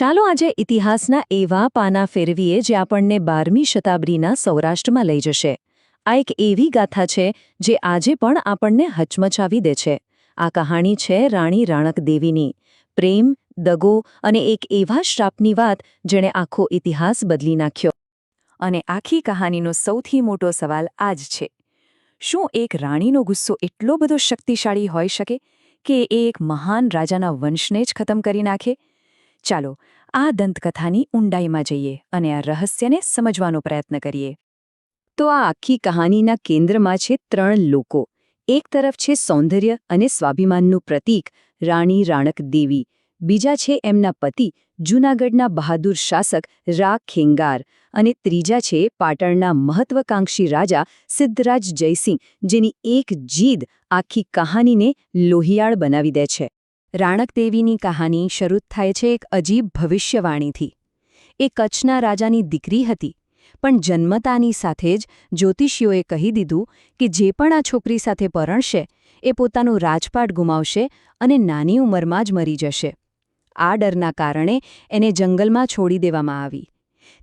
ચાલો આજે ઇતિહાસના એવા પાના ફેરવીએ જે આપણને બારમી શતાબ્દીના સૌરાષ્ટ્રમાં લઈ જશે. આ એક એવી ગાથા છે જે આજે પણ આપણને હચમચાવી દે છે. આ કહાણી છે રાણી રાણક દેવીની. પ્રેમ, દગો અને એક એવા શ્રાપની વાત જેણે આખો ઇતિહાસ બદલી નાખ્યો. અને આખી કહાનીનો સૌથી મોટો સવાલ આ જ છે. શું એક રાણીનો ગુસ્સો એટલો બધો શક્તિશાળી હોઈ શકે કે એ એક મહાન રાજાના વંશને જ ખતમ કરી નાખે? ચાલો, આ દંતકથાની ઊંડાઈમાં જઈએ અને આ રહસ્યને સમજવાનો પ્રયત્ન કરીએ. તો આ આખી કહાનીના કેન્દ્રમાં છે ત્રણ લોકો. એક તરફ છે સૌંદર્ય અને સ્વાભિમાનનું પ્રતીક, રાણી રાણક દેવી. બીજા છે એમના પતિ, જૂનાગઢના બહાદુર શાસક રા ખેંગાર. અને ત્રીજા છે પાટણના મહત્વકાંક્ષી રાજા સિદ્ધરાજ જયસિંહ, જેની એક જીદ આખી કહાનીને લોહિયાળ બનાવી દે છે. રાણક દેવીની કહાની શરૂ થાય છે એક અજીબ ભવિષ્યવાણીથી. એ કચ્છના રાજાની દીકરી હતી, પણ જન્મતાની સાથે જ જ્યોતિષીઓએ કહી દીધું કે જે પણ આ છોકરી સાથે પરણશે, એ પોતાનું રાજપાટ ગુમાવશે અને નાની ઉંમરમાં જ મરી જશે. આ ડરના કારણે એને જંગલમાં છોડી દેવામાં આવી.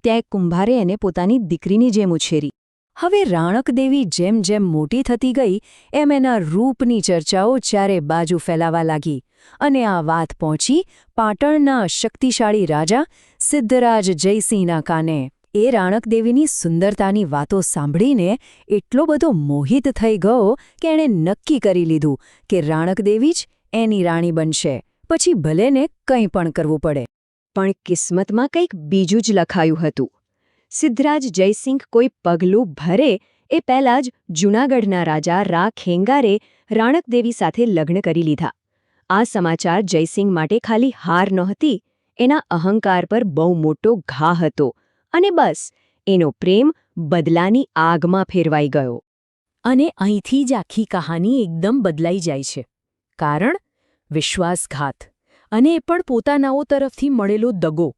ત્યાં એક કુંભારે એને પોતાની દીકરીની જેમ ઉછેરી. હવે રાણકદેવી જેમ જેમ મોટી થતી ગઈ, એમ એના રૂપની ચર્ચાઓ ચારે બાજુ ફેલાવા લાગી. અને આ વાત પહોંચી પાટણના શક્તિશાળી રાજા સિદ્ધરાજ જયસિંહના કાને. એ રાણકદેવીની સુંદરતાની વાતો સાંભળીને એટલો બધો મોહિત થઈ ગયો કે એણે નક્કી કરી લીધું કે રાણકદેવી જ એની રાણી બનશે. પછી ભલેને કંઈ પણ કરવું પડે. પણ કિસ્મતમાં કંઈક બીજું જ લખાયું હતું. સિદ્ધરાજ જયસિંહ કોઈ પગલું ભરે એ પહેલાં જ જૂનાગઢના રાજા રા ખેંગારે રાણકદેવી સાથે લગ્ન કરી લીધા. આ સમાચાર જયસિંહ માટે ખાલી હાર નહોતી, એના અહંકાર પર બહુ મોટો ઘા હતો અને બસ, એનો પ્રેમ બદલાની આગમાં ફેરવાઈ ગયો. અને અહીંથી જ આખી કહાની એકદમ બદલાઈ જાય છે. કારણ, વિશ્વાસઘાત અને એ પણ પોતાનાઓ તરફથી મળેલો દગો.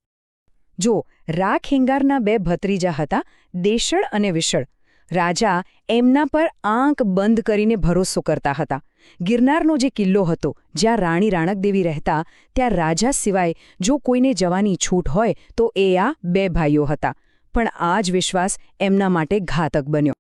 જો, રાખ ખેંગારના બે ભત્રીજા હતા, દેશળ અને વિશળ રાજા એમના પર આંખ બંધ કરીને ભરોસો કરતા હતા. ગિરનારનો જે કિલ્લો હતો, જ્યાં રાણી રાણકદેવી રહેતા, ત્યાં રાજા સિવાય જો કોઈને જવાની છૂટ હોય, તો એ આ બે ભાઈઓ હતા. પણ આ જ વિશ્વાસ એમના માટે ઘાતક બન્યો.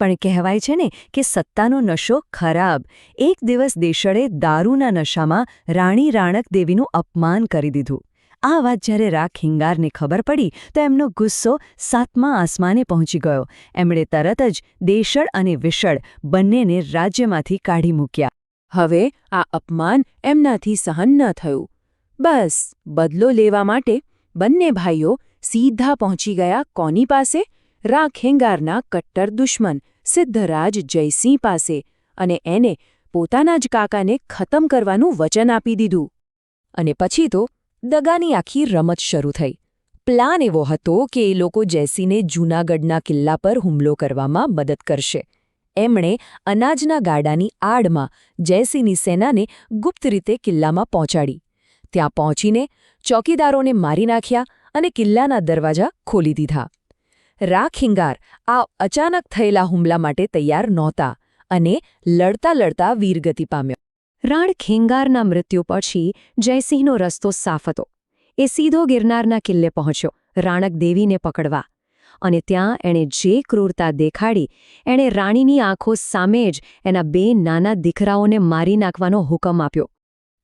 પણ કહેવાય છે ને કે સત્તાનો નશો ખરાબ. એક દિવસ દેશળે દારૂના નશામાં રાણી રાણક દેવીનું અપમાન કરી દીધું. આ વાત જ્યારે રાખ હિંગારને ખબર પડી, તો એમનો ગુસ્સો સાતમા આસમાને પહોંચી ગયો. એમણે તરત જ દેશળ અને વિશળ બંનેને રાજ્યમાંથી કાઢી મૂક્યા. હવે આ અપમાન એમનાથી સહન ન થયું. બસ, બદલો લેવા માટે બંને ભાઈઓ સીધા પહોંચી ગયા કોની પાસે? રાખ હિંગારના કટ્ટર દુશ્મન સિદ્ધરાજ જયસિંહ પાસે અને એને પોતાના જ કાકાને ખતમ કરવાનું વચન આપી દીધું. અને પછી તો દગાની આખી રમત શરૂ થઈ. પ્લાન એવો હતો કે એ લોકો જેસીને જૂનાગઢના કિલ્લા પર હુમલો કરવામાં મદદ કરશે. એમણે અનાજના ગાડાની આડમાં જયસિંહની સેનાને ગુપ્ત રીતે કિલ્લામાં પહોંચાડી. ત્યાં પહોંચીને ચોકીદારોને મારી નાખ્યા અને કિલ્લાના દરવાજા ખોલી દીધા. રાખિંગાર આ અચાનક થયેલા હુમલા માટે તૈયાર નહોતા અને લડતા લડતા વીરગતિ પામ્યો. રાણ ખેંગારના મૃત્યુ પછી જયસિંહનો રસ્તો સાફ હતો. એ સીધો ગિરનારના કિલ્લે પહોંચ્યો, રાણક દેવીને પકડવા. અને ત્યાં એણે જે ક્રૂરતા દેખાડી, એણે રાણીની આંખો સામે જ એના બે નાના દીકરાઓને મારી નાખવાનો હુકમ આપ્યો.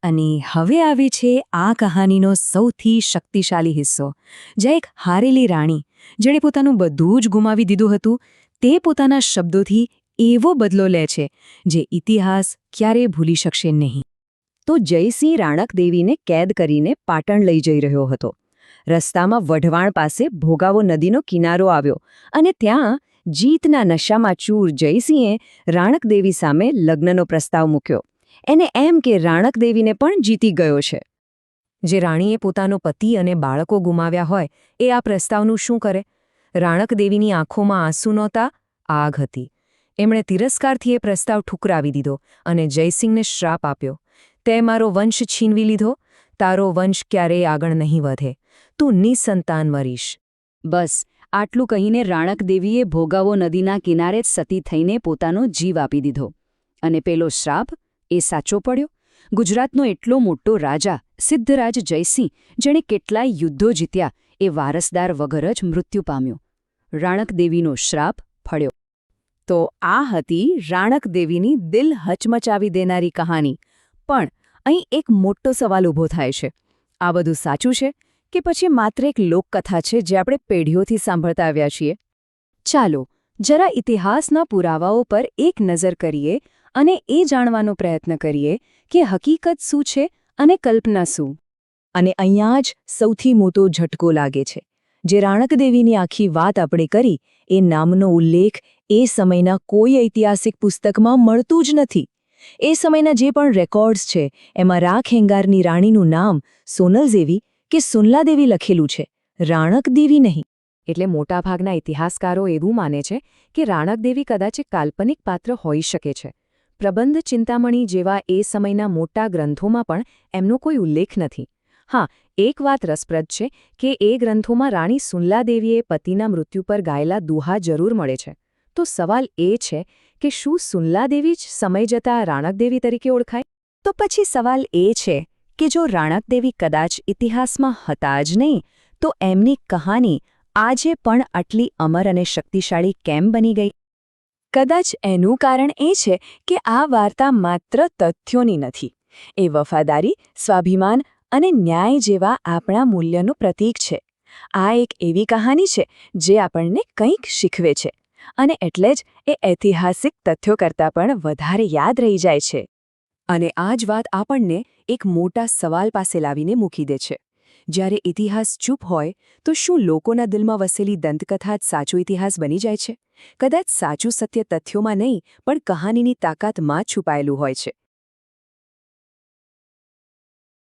અને હવે આવે છે આ કહાનીનો સૌથી શક્તિશાળી હિસ્સો. જે એક હારેલી રાણી, જેણે પોતાનું બધું જ ગુમાવી દીધું હતું, તે પોતાના શબ્દોથી એવો બદલો લે છે, જે ઇતિહાસ ક્યારેય ભૂલી શકશે નહીં. તો જયસિંહ રાણક દેવીને કેદ કરીને પાટણ લઈ જઈ રહ્યો હતો. રસ્તામાં વઢવાણ પાસે ભોગાવો નદીનો કિનારો આવ્યો અને ત્યાં જીતના નશામાં ચૂર જયસિંહે રાણકદેવી સામે લગ્નનો પ્રસ્તાવ મૂક્યો. એને એમ કે રાણકદેવીને પણ જીતી ગયો છે. જે રાણીએ પોતાનો પતિ અને બાળકો ગુમાવ્યા હોય, એ આ પ્રસ્તાવનું શું કરે? રાણકદેવીની આંખોમાં આંસુ નહોતા, આગ હતી. એમણે તિરસ્કારથી એ પ્રસ્તાવ ઠુકરાવી દીધો અને જયસિંહને શ્રાપ આપ્યો. તે મારો વંશ છીનવી લીધો? તારો વંશ ક્યારેય આગળ નહીં વધે. તું નિસંતાન મરીશ. બસ, આટલું કહીને રાણક દેવીએ ભોગાવો નદીના કિનારે જ સતી થઈને પોતાનો જીવ આપી દીધો. અને પેલો શ્રાપ એ સાચો પડ્યો? ગુજરાતનો એટલો મોટો રાજા, સિદ્ધરાજ જયસિંહ, જેણે કેટલાય યુદ્ધો જીત્યા, એ વારસદાર વગર જ મૃત્યુ પામ્યો. રાણક દેવીનો શ્રાપ ફળ્યો. તો આ હતી રાણક દેવીની દિલ હચમચાવી દેનારી કહાની. પણ અહીં એક મોટો સવાલ ઊભો થાય છે. આ બધું સાચું છે કે પછી માત્ર એક લોકકથા છે જે આપણે પેઢીઓથી સાંભળતા આવ્યા છીએ? ચાલો, જરા ઇતિહાસના પુરાવાઓ પર એક નજર કરીએ અને એ જાણવાનો પ્રયત્ન કરીએ કે હકીકત શું છે અને કલ્પના શું. અને અહીંયા જ સૌથી મોટો ઝટકો લાગે છે. જે રાણકદેવીની આખી વાત આપણે કરી, એ નામનો ઉલ્લેખ એ સમયના કોઈ ઐતિહાસિક પુસ્તકમાં મળતું જ નથી. એ સમયના જે પણ રેકોર્ડ્સ છે, એમાં રાખ હેંગારની રાણીનું નામ સોનલ દેવી કે સુનલાદેવી લખેલું છે. રાણક દેવી નહીં. એટલે મોટાભાગના ઇતિહાસકારો એવું માને છે કે રાણક દેવી કદાચ કાલ્પનિક પાત્ર હોઈ શકે છે. પ્રબંધ ચિંતામણી જેવા એ સમયના મોટા ગ્રંથોમાં પણ એમનો કોઈ ઉલ્લેખ નથી. હા, એક વાત રસપ્રદ છે કે એ ગ્રંથોમાં રાણી સુનલાદેવીએ પતિના મૃત્યુ પર ગાયેલા દુહા જરૂર મળે છે. તો સવાલ એ છે કે શું સુનલાદેવી જ સમય જતાં રાણકદેવી તરીકે ઓળખાય? તો પછી સવાલ એ છે કે જો રાણકદેવી કદાચ ઇતિહાસમાં હતા જ નહીં, તો એમની કહાની આજે પણ આટલી અમર અને શક્તિશાળી કેમ બની ગઈ? કદાચ એનું કારણ એ છે કે આ વાર્તા માત્ર તથ્યોની નથી. એ વફાદારી, સ્વાભિમાન અને ન્યાય જેવા આપણા મૂલ્યનું પ્રતીક છે. આ એક એવી કહાની છે જે આપણને કંઈક શીખવે છે. અને એટલે જ એ ઐતિહાસિક તથ્યો કરતાં પણ વધારે યાદ રહી જાય છે. અને આ જ વાત આપણને એક મોટા સવાલ પાસે લાવીને મૂકી દે છે. જ્યારે ઇતિહાસ ચૂપ હોય, તો શું લોકોના દિલમાં વસેલી દંતકથા જ સાચો ઇતિહાસ બની જાય છે? કદાચ સાચું સત્ય તથ્યોમાં નહીં, પણ કહાનીની તાકાતમાં છુપાયેલું હોય છે.